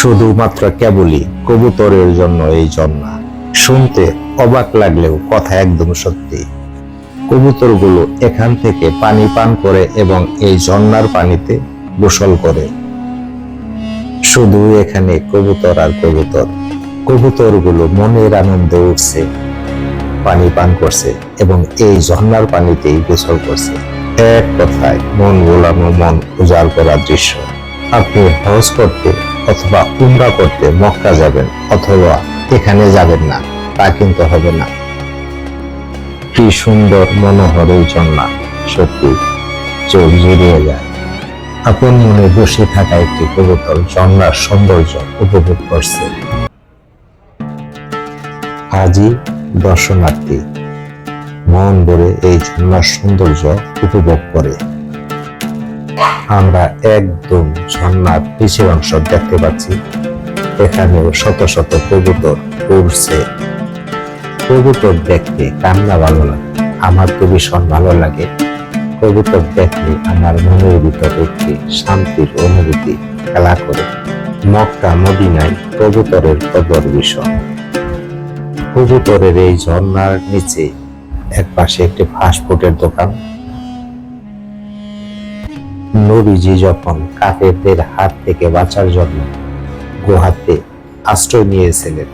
শুধুমাত্র কেবলই কবুতরের জন্য এই ঝর্ণা শুনতে অবাক লাগলেও কথা একদম সত্যি। কবুতরগুলো এখান থেকে পানি পান করে এবং এই ঝর্ণার পানিতে গোসল করে। শুধু এখানে কবুতর আর কবুতর। কবুতরগুলো মনের আনন্দে উঠছে, পানি পান করছে এবং এই ঝর্ণার পানিতেই গোসল করছে। এক কথায় মন গোলানো, মন উজাড় করা দৃশ্য। আপনি হজ করতে অথবা উমরা করতে মক্কা যাবেন অথবা এখানে যাবেন না, তা কিন্তু হবে না। কি সুন্দর মনোহর এই ঝর্ণা সত্যি চোখ জুড়িয়ে যায়। আপন মনে বসে থাকা একটি কবুতর ঝর্ণার সৌন্দর্য উপভোগ করছে। আজই দর্শনার্থী, মন ভরে এই ঝর্ণার সৌন্দর্য উপভোগ করে। আমরা একদম ঝর্ণার নিচের অংশ দেখতে পাচ্ছি। এখানেও শত শত কবুতর উড়ছে। কবুতর দেখতে কান্না ভালো লাগে আমার তো ভীষণ ভালো লাগে। কবুতর দেখলে আমার মনের ভিতর একটি শান্তির অনুভূতি খেলা করে। মক্কা মদিনায় কবুতরের কদর বিষয় কবুতরের এই ঝর্ণার নিচে এক পাশে একটি ফাস্টফুডের দোকান নবীজি যখন কাফেরদের হাত থেকে বাঁচার জন্য গুহাতে আশ্রয় নিয়েছিলেন,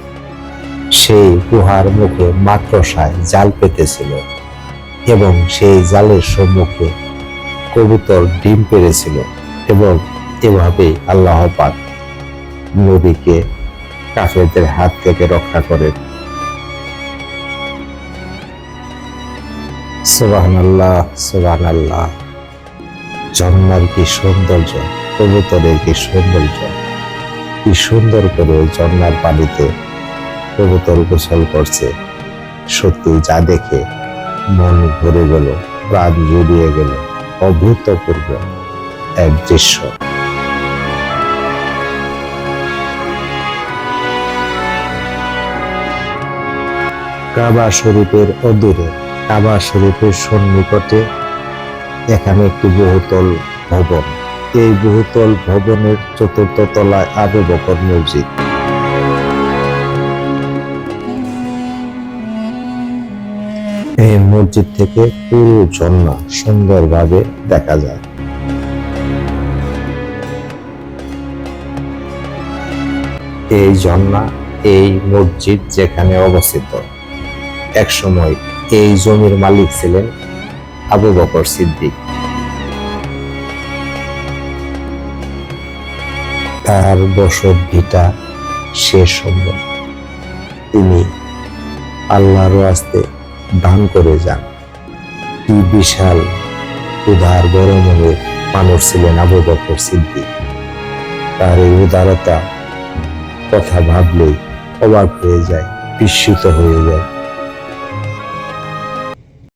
সেই গুহার মুখে মাত্রসায় জাল পেতেছিল এবং সেই জালের সম্মুখে কবুতর ডিম পেরেছিল এবং এভাবেই আল্লাহ পাক নবীকে কাফেরদের হাত থেকে রক্ষা করেন। সুবাহান আল্লাহ সুবাহান আল্লাহ ঝর্ণার কি সৌন্দর্য? কবুতরের কি সৌন্দর্য? কি সুন্দর করে ওই পানিতে কবুতর গোসল করছে। সত্যি যা দেখে মন ভরে গেল, প্রাণ জুড়িয়ে গেল, অভূতপূর্ব এক দৃশ্য। কাবা শরীফের অদূরে, কাবা শরীফের সন্নিকটে এখানে একটি বহুতল ভবন। এই বহুতল ভবনের চতুর্থ তলায় আবু বকর মসজিদ। এই মসজিদ থেকে পুরো ঝর্ণা সুন্দরভাবে দেখা যায়। এই ঝর্ণা, এই মসজিদ যেখানে অবস্থিত। একসময় এই জমির মালিক ছিলেন আবু বকর সিদ্দিক। তার বসত ভিটা শেষ সম্ভব তিনি আল্লাহর আস্তে দান করে যান। কি বিশাল উদার মনের মানুষ ছিলেন আবু বকর সিদ্দিক। তার এই উদারতা কথা ভাবলেই অবাক হয়ে যায়, বিস্মিত হয়ে যায়।